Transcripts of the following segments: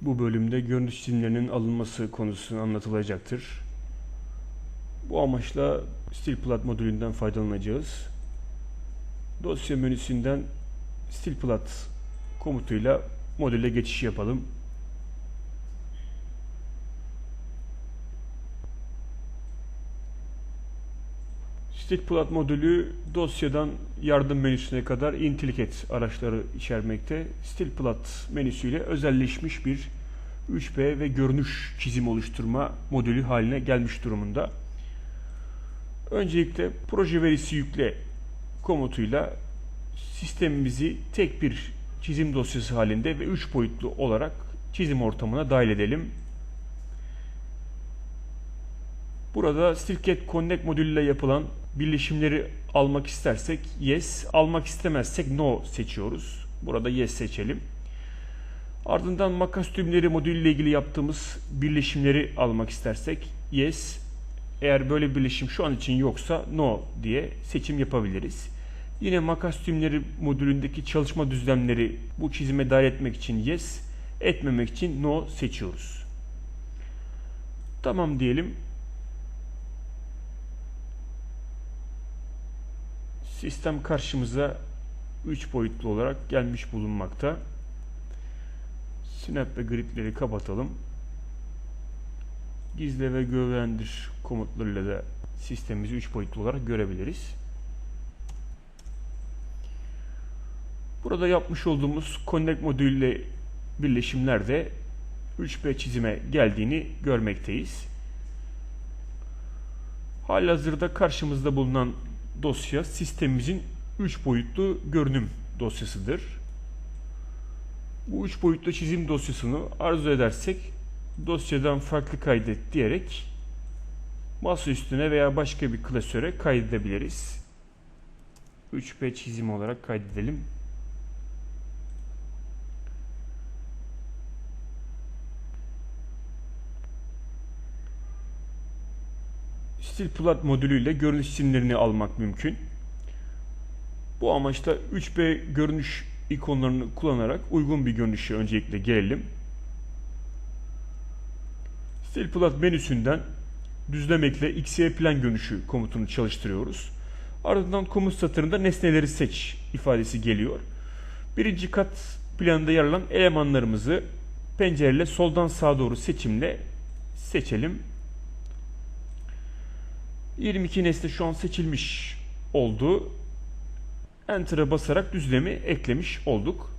Bu bölümde görüntü çizimlerinin alınması konusu anlatılacaktır. Bu amaçla StilPlat modülünden faydalanacağız. Dosya menüsünden StilPlat komutuyla modüle geçiş yapalım. StilPlat modülü dosyadan yardım menüsüne kadar IntelliCAD araçları içermekte. StilPlat menüsüyle özelleşmiş bir 3B ve görünüş çizim oluşturma modülü haline gelmiş durumunda. Öncelikle proje verisi yükle komutuyla sistemimizi tek bir çizim dosyası halinde ve 3 boyutlu olarak çizim ortamına dahil edelim. Burada StilCAD Connect modülüyle yapılan birleşimleri almak istersek yes, almak istemezsek no seçiyoruz. Burada yes seçelim. Ardından makas tümleri modülüyle ilgili yaptığımız birleşimleri almak istersek yes, eğer böyle bir birleşim şu an için yoksa no diye seçim yapabiliriz. Yine makas tümleri modülündeki çalışma düzlemleri bu çizime dahil etmek için yes, etmemek için no seçiyoruz. Tamam diyelim. Sistem karşımıza 3 boyutlu olarak gelmiş bulunmakta. Snap ve gridleri kapatalım. Gizle ve gövdelendir komutlarıyla da sistemimizi 3 boyutlu olarak görebiliriz. Burada yapmış olduğumuz Connect modülüyle birleşimlerde 3B çizime geldiğini görmekteyiz. Halihazırda karşımızda bulunan dosya sistemimizin 3 boyutlu görünüm dosyasıdır. Bu 3 boyutlu çizim dosyasını arzu edersek dosyadan farklı kaydet diyerek masa üstüne veya başka bir klasöre kaydedebiliriz. 3B çizim olarak kaydedelim. StilPlat modülüyle görünüş çizimlerini almak mümkün. Bu amaçla 3B görünüş ikonlarını kullanarak uygun bir görünüşe öncelikle gelelim. StilPlat menüsünden düzlemekle XY plan görünüşü komutunu çalıştırıyoruz. Ardından komut satırında nesneleri seç ifadesi geliyor. Birinci kat planında yer alan elemanlarımızı pencereyle soldan sağa doğru seçimle seçelim. 22 nesne şu an seçilmiş oldu. Enter'a basarak düzlemi eklemiş olduk.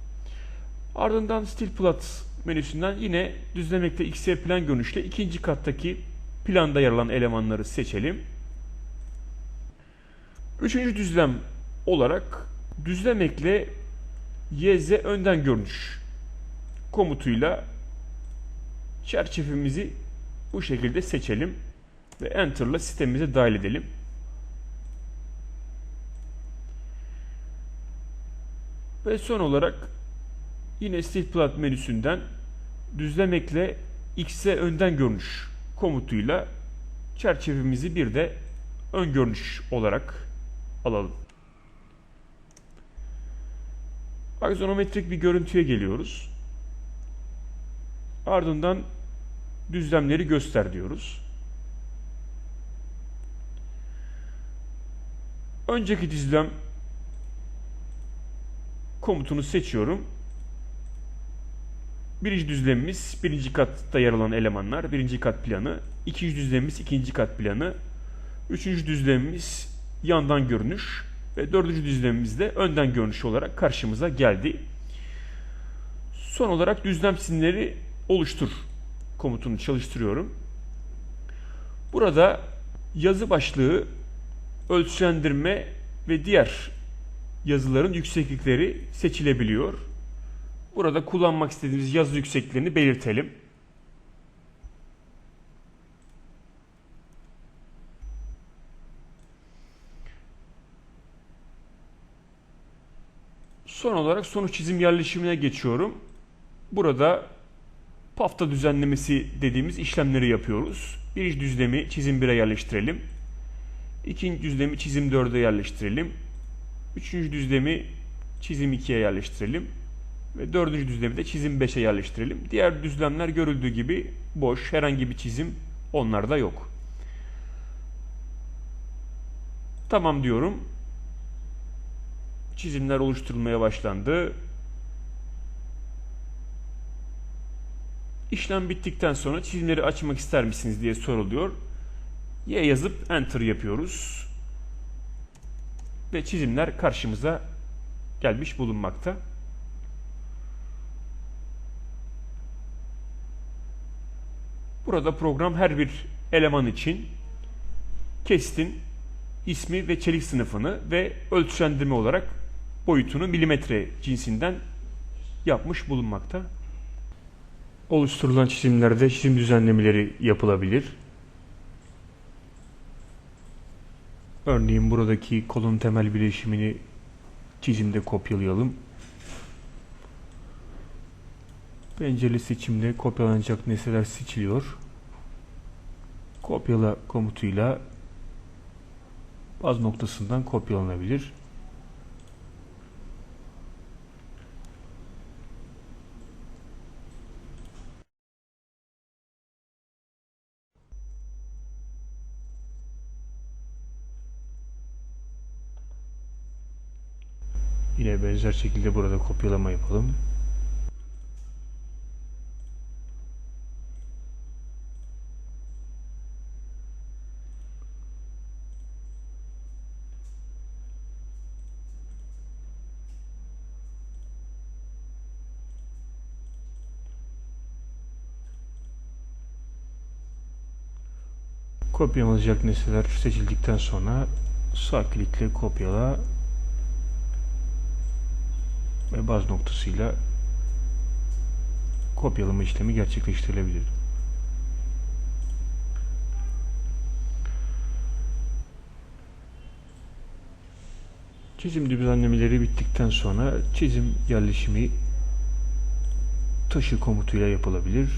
Ardından StilPlat menüsünden yine düzlemekte XY plan görünüşle ikinci kattaki planda yer alan elemanları seçelim. Üçüncü düzlem olarak düzlemekle YZ önden görünüş komutuyla çerçevemizi bu şekilde seçelim ve Enter'la sistemimize dahil edelim. Ve son olarak yine StilPlat menüsünden düzlemekle X'e önden görünüş komutuyla çerçevemizi bir de ön görünüş olarak alalım. Aksonometrik bir görüntüye geliyoruz. Ardından düzlemleri göster diyoruz. Önceki düzlem komutunu seçiyorum. Birinci düzlemimiz birinci katta yer alan elemanlar, birinci kat planı. İkinci düzlemimiz ikinci kat planı. Üçüncü düzlemimiz yandan görünüş. Ve dördüncü düzlemimiz de önden görünüş olarak karşımıza geldi. Son olarak düzlem simleri oluştur komutunu çalıştırıyorum. Burada yazı başlığı, ölçülendirme ve diğer yazıların yükseklikleri seçilebiliyor. Burada kullanmak istediğimiz yazı yüksekliklerini belirtelim. Son olarak sonuç çizim yerleşimine geçiyorum. Burada pafta düzenlemesi dediğimiz işlemleri yapıyoruz. Birinci düzlemi çizim 1'e yerleştirelim. İkinci düzlemi çizim 4'e yerleştirelim. Üçüncü düzlemi çizim 2'ye yerleştirelim. Ve dördüncü düzlemi de çizim 5'e yerleştirelim. Diğer düzlemler görüldüğü gibi boş, herhangi bir çizim onlarda yok. Tamam diyorum. Çizimler oluşturulmaya başlandı. İşlem bittikten sonra çizimleri açmak ister misiniz diye soruluyor. Y yazıp Enter yapıyoruz. Ve çizimler karşımıza gelmiş bulunmakta. Burada program her bir eleman için kestin ismi ve çelik sınıfını ve ölçülendirme olarak boyutunu milimetre cinsinden yapmış bulunmakta. Oluşturulan çizimlerde çizim düzenlemeleri yapılabilir. Örneğin buradaki kolon temel bileşimini çizimde kopyalayalım. Pencere seçimde kopyalanacak nesneler seçiliyor. Kopyala komutuyla baz noktasından kopyalanabilir. Yine benzer şekilde burada kopyalama yapalım. Kopyalanacak nesneler seçildikten sonra sağ klikle kopyala ve baz noktasıyla kopyalama işlemi gerçekleştirilebilir. Çizim düzenlemeleri bittikten sonra çizim yerleşimi taşı komutuyla yapılabilir.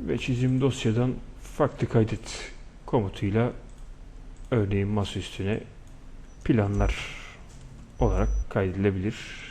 Ve çizim dosyadan farklı kaydet komutuyla örneğin masa üstüne planlar olarak kaydedilebilir.